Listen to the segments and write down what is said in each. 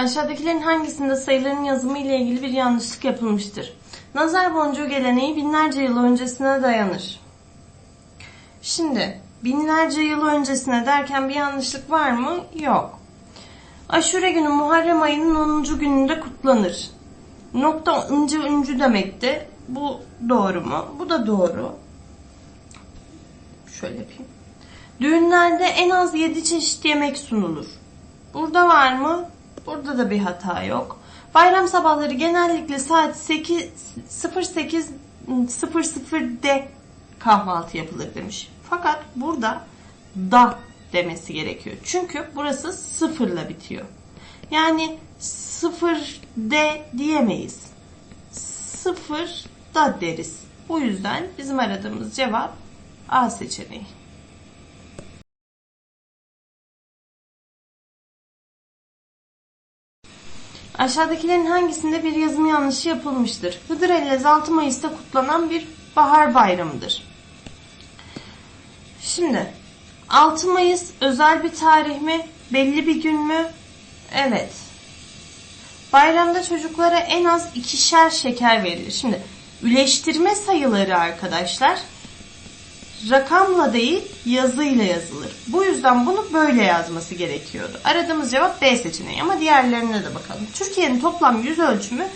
Aşağıdakilerin hangisinde sayıların yazımı ile ilgili bir yanlışlık yapılmıştır? Nazar boncuğu geleneği binlerce yıl öncesine dayanır. Şimdi binlerce yıl öncesine derken bir yanlışlık var mı? Yok. Aşure günü Muharrem ayının 10. gününde kutlanır. Nokta ıncı üncü demekti. Bu doğru mu? Bu da doğru. Şöyle yapayım. Düğünlerde en az 7 çeşit yemek sunulur. Burada var mı? Burada da bir hata yok. Bayram sabahları genellikle saat 8 08.00'de kahvaltı yapılır demiş. Fakat burada da demesi gerekiyor. Çünkü burası sıfırla bitiyor. Yani sıfır de diyemeyiz. Sıfır da deriz. Bu yüzden bizim aradığımız cevap A seçeneği. Aşağıdakilerin hangisinde bir yazım yanlışı yapılmıştır? Hıdrellez 6 Mayıs'ta kutlanan bir bahar bayramıdır. Şimdi 6 Mayıs özel bir tarih mi? Belli bir gün mü? Evet. Bayramda çocuklara en az ikişer şeker verilir. Şimdi üleştirme sayıları arkadaşlar rakamla değil yazıyla yazılır. Bu yüzden bunu böyle yazması gerekiyordu. Aradığımız cevap B seçeneği ama diğerlerine de bakalım. Türkiye'nin toplam yüz ölçümü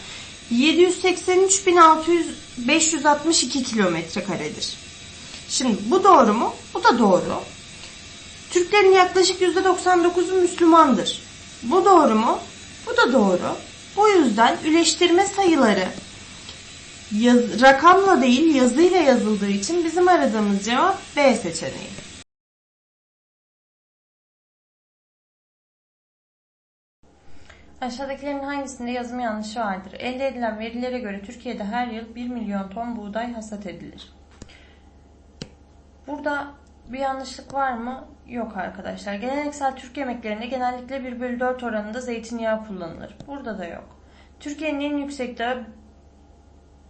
783.562 kilometre karedir. Şimdi bu doğru mu? Bu da doğru. Türklerin yaklaşık %99'u Müslümandır. Bu doğru mu? Bu da doğru. Bu yüzden üleştirme sayıları yaz, rakamla değil yazıyla yazıldığı için bizim aradığımız cevap B seçeneği. Aşağıdakilerin hangisinde yazım yanlışı vardır? Elde edilen verilere göre Türkiye'de her yıl 1 milyon ton buğday hasat edilir. Burada bir yanlışlık var mı? Yok arkadaşlar. Geleneksel Türk yemeklerinde genellikle 1 bölü 4 oranında zeytinyağı kullanılır. Burada da yok. Türkiye'nin en yüksek dağı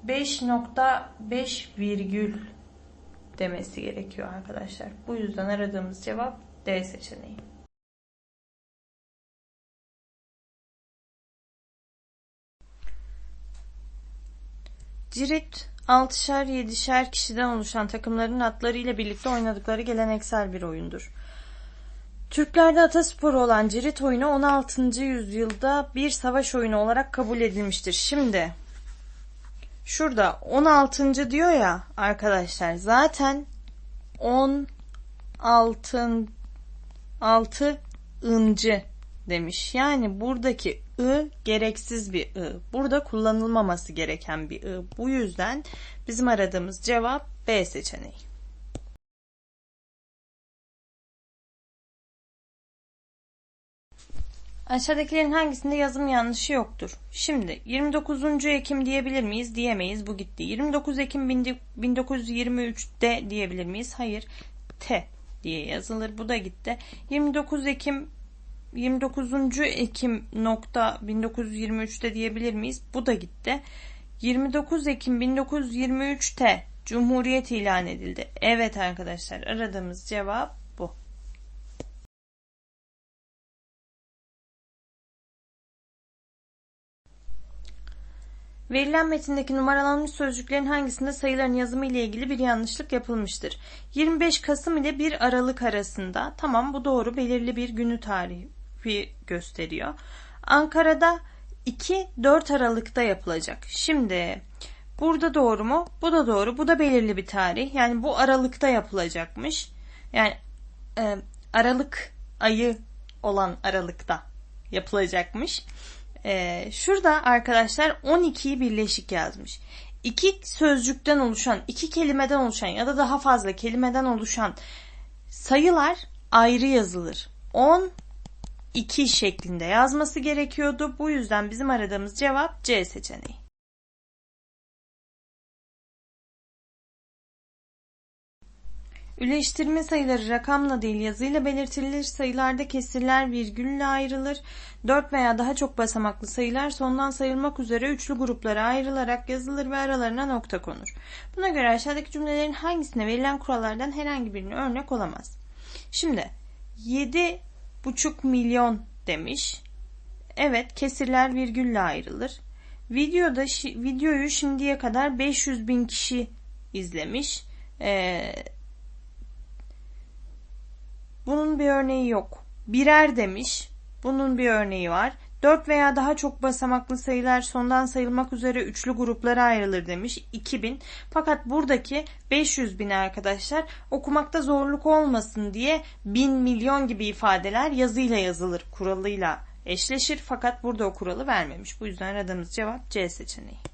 5.5 virgül demesi gerekiyor arkadaşlar. Bu yüzden aradığımız cevap D seçeneği. Cirit, 6'şer 7'şer kişiden oluşan takımların atları ile birlikte oynadıkları geleneksel bir oyundur. Türklerde atasporu olan cirit oyunu 16. yüzyılda bir savaş oyunu olarak kabul edilmiştir. Şimdi şurada 16. diyor ya arkadaşlar zaten 10 altın 6 ıncı demiş. Yani buradaki ı gereksiz bir ı. Burada kullanılmaması gereken bir ı. Bu yüzden bizim aradığımız cevap B seçeneği. Aşağıdakilerin hangisinde yazım yanlışı yoktur? Şimdi 29. Ekim diyebilir miyiz? Diyemeyiz. Bu gitti. 29 Ekim 1923'te diyebilir miyiz? Hayır. T diye yazılır. Bu da gitti. 29 Ekim 29. Ekim nokta 1923'te diyebilir miyiz? Bu da gitti. 29 Ekim 1923'te Cumhuriyet ilan edildi. Evet arkadaşlar aradığımız cevap Verilen metindeki numaralanmış sözcüklerin hangisinde sayıların yazımı ile ilgili bir yanlışlık yapılmıştır? 25 Kasım ile 1 Aralık arasında tamam bu doğru belirli bir günü tarihi gösteriyor. Ankara'da 2-4 Aralık'ta yapılacak. Şimdi burada doğru mu? Bu da doğru. Bu da belirli bir tarih. Yani bu Aralık'ta yapılacakmış. Yani e, Aralık ayı olan Aralık'ta yapılacakmış. Ee, şurada arkadaşlar 12'yi birleşik yazmış. İki sözcükten oluşan, iki kelimeden oluşan ya da daha fazla kelimeden oluşan sayılar ayrı yazılır. 10 2 şeklinde yazması gerekiyordu. Bu yüzden bizim aradığımız cevap C seçeneği. Üleştirme sayıları rakamla değil yazıyla belirtilir. Sayılarda kesirler virgülle ayrılır. 4 veya daha çok basamaklı sayılar sondan sayılmak üzere üçlü gruplara ayrılarak yazılır ve aralarına nokta konur. Buna göre aşağıdaki cümlelerin hangisine verilen kurallardan herhangi birine örnek olamaz? Şimdi 7,5 milyon demiş. Evet, kesirler virgülle ayrılır. Videoda videoyu şimdiye kadar 500 bin kişi izlemiş. Ee, bunun bir örneği yok. Birer demiş. Bunun bir örneği var. 4 veya daha çok basamaklı sayılar sondan sayılmak üzere üçlü gruplara ayrılır demiş. 2000. Fakat buradaki 500 bin arkadaşlar okumakta zorluk olmasın diye bin milyon gibi ifadeler yazıyla yazılır kuralıyla eşleşir. Fakat burada o kuralı vermemiş. Bu yüzden aradığımız cevap C seçeneği.